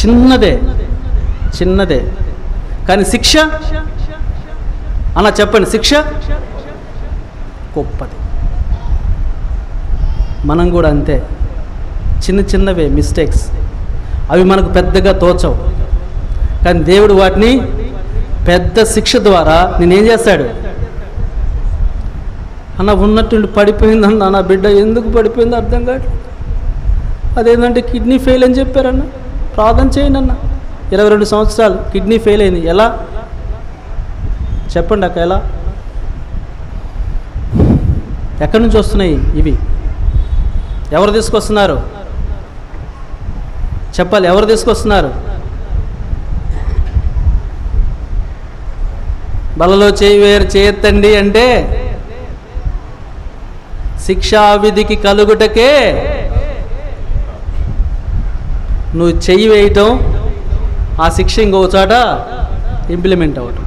చిన్నదే. చిన్నదే. కానీ శిక్ష? అన్న చెప్పండి శిక్ష? గొప్పది. మనం కూడా అంతే. చిన్న చిన్నవే మిస్టేక్స్ అవి మనకు పెద్దగా తోచవు. కానీ దేవుడు వాటిని పెద్ద శిక్ష ద్వారా నేనేం చేస్తాడు? అన్న ఉన్నట్టుండి పడిపోయిందన్న నా బిడ్డ ఎందుకు పడిపోయిందో అర్థం కాదు అదేంటంటే కిడ్నీ ఫెయిల్ అని చెప్పారన్న. ప్రార్థన చేయండి అన్న. ఇరవై రెండు సంవత్సరాలు కిడ్నీ ఫెయిల్ అయింది. ఎలా? చెప్పండి అక్క ఎలా? ఎక్కడి నుంచి వస్తున్నాయి ఇవి? ఎవరు తీసుకొస్తున్నారు? చెప్పాలి ఎవరు తీసుకొస్తున్నారు? బలలో చేయి వేరు చేయొద్దండి అంటే శిక్షావిధికి కలుగుటకే నువ్వు చెయ్యి వేయటం ఆ శిక్ష ఇంకో చోట ఇంప్లిమెంట్ అవ్వటం.